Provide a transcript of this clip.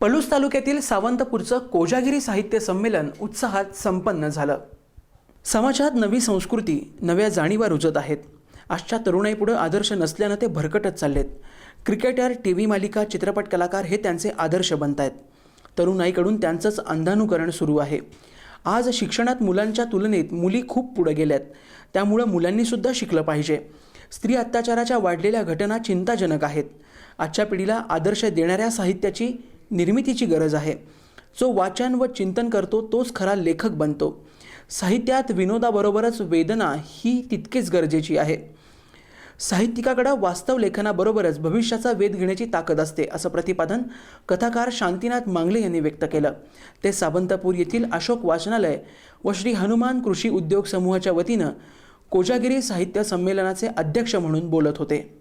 पलूस तालुक्यातील सावंतपूरचं कोजागिरी साहित्य संमेलन उत्साहात संपन्न झालं. समाजात नवी संस्कृती नव्या जाणीवा रुजत आहेत. आजच्या तरुणाईपुढं आदर्श नसल्यानं ते भरकटत चाललेत. क्रिकेटर टी व्ही मालिका चित्रपट कलाकार हे त्यांचे आदर्श बनत आहेत तरुणाईकडून त्यांचंच अंधानुकरण सुरू आहे. आज शिक्षणात मुलांच्या तुलनेत मुली खूप पुढे गेल्यात. त्यामुळं मुलांनीसुद्धा शिकलं पाहिजे. स्त्री अत्याचाराच्या वाढलेल्या घटना चिंताजनक आहेत. आजच्या पिढीला आदर्श देणाऱ्या साहित्याची निर्मितीची गरज आहे. जो वाचन व चिंतन करतो तोच खरा लेखक बनतो. साहित्यात विनोदाबरोबरच वेदना ही तितकीच गरजेची आहे. साहित्यिकाकडं वास्तव लेखनाबरोबरच भविष्याचा वेध घेण्याची ताकद असते असं प्रतिपादन कथाकार शांतीनाथ मांगले यांनी व्यक्त केलं. ते सावंतपूर येथील अशोक वाचनालय व श्री हनुमान कृषी उद्योग समूहाच्या वतीनं कोजागिरी साहित्य संमेलनाचे अध्यक्ष म्हणून बोलत होते.